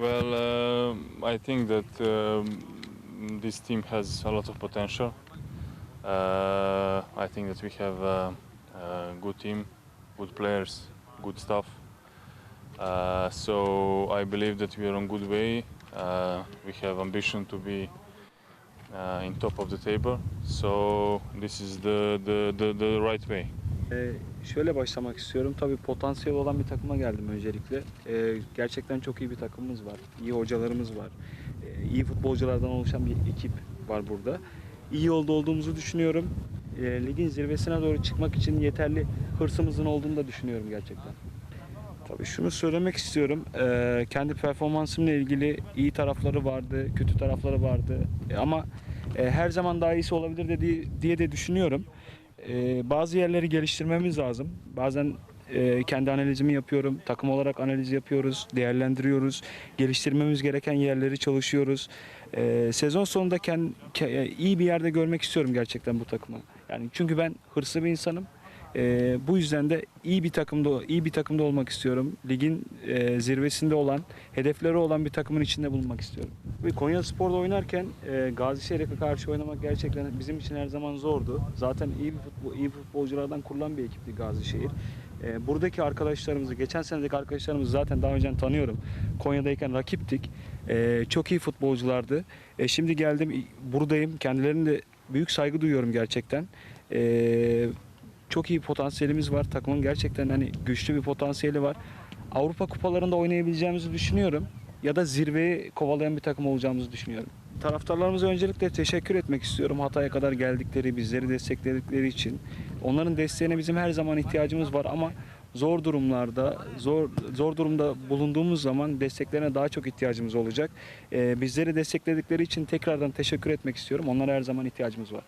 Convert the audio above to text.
Well, um I think that um, this team has a lot of potential. Uh, I think that we have a, a good team, good players, good stuff. Uh, so I believe that we are on good way. Uh, we have ambition to be uh, in top of the table. So this is the, the, the, the right way. Ee, şöyle başlamak istiyorum. Tabii potansiyel olan bir takıma geldim öncelikle. Ee, gerçekten çok iyi bir takımımız var. İyi hocalarımız var. Ee, iyi futbolculardan oluşan bir ekip var burada. İyi yolda olduğumuzu düşünüyorum. Ee, ligin zirvesine doğru çıkmak için yeterli hırsımızın olduğunu da düşünüyorum gerçekten. Tabii şunu söylemek istiyorum. Ee, kendi performansımla ilgili iyi tarafları vardı, kötü tarafları vardı. E, ama e, her zaman daha iyisi olabilir dediği, diye de düşünüyorum. Ee, bazı yerleri geliştirmemiz lazım. Bazen e, kendi analizimi yapıyorum. Takım olarak analiz yapıyoruz, değerlendiriyoruz. Geliştirmemiz gereken yerleri çalışıyoruz. Ee, sezon sonunda kend, ke- iyi bir yerde görmek istiyorum gerçekten bu takımı. Yani çünkü ben hırslı bir insanım. Ee, bu yüzden de iyi bir takımda iyi bir takımda olmak istiyorum. Ligin e, zirvesinde olan, hedefleri olan bir takımın içinde bulunmak istiyorum. Ve Konya Spor'da oynarken e, Gazişehir'e karşı oynamak gerçekten bizim için her zaman zordu. Zaten iyi bir futbol, iyi futbolculardan kurulan bir ekipti Gazişehir. E, buradaki arkadaşlarımızı, geçen senedeki arkadaşlarımızı zaten daha önceden tanıyorum. Konya'dayken rakiptik. E, çok iyi futbolculardı. E, şimdi geldim, buradayım. Kendilerine de büyük saygı duyuyorum gerçekten. E, çok iyi potansiyelimiz var. Takımın gerçekten hani güçlü bir potansiyeli var. Avrupa kupalarında oynayabileceğimizi düşünüyorum. Ya da zirveyi kovalayan bir takım olacağımızı düşünüyorum. Taraftarlarımıza öncelikle teşekkür etmek istiyorum. Hatay'a kadar geldikleri, bizleri destekledikleri için. Onların desteğine bizim her zaman ihtiyacımız var ama zor durumlarda, zor zor durumda bulunduğumuz zaman desteklerine daha çok ihtiyacımız olacak. Ee, bizleri destekledikleri için tekrardan teşekkür etmek istiyorum. Onlara her zaman ihtiyacımız var.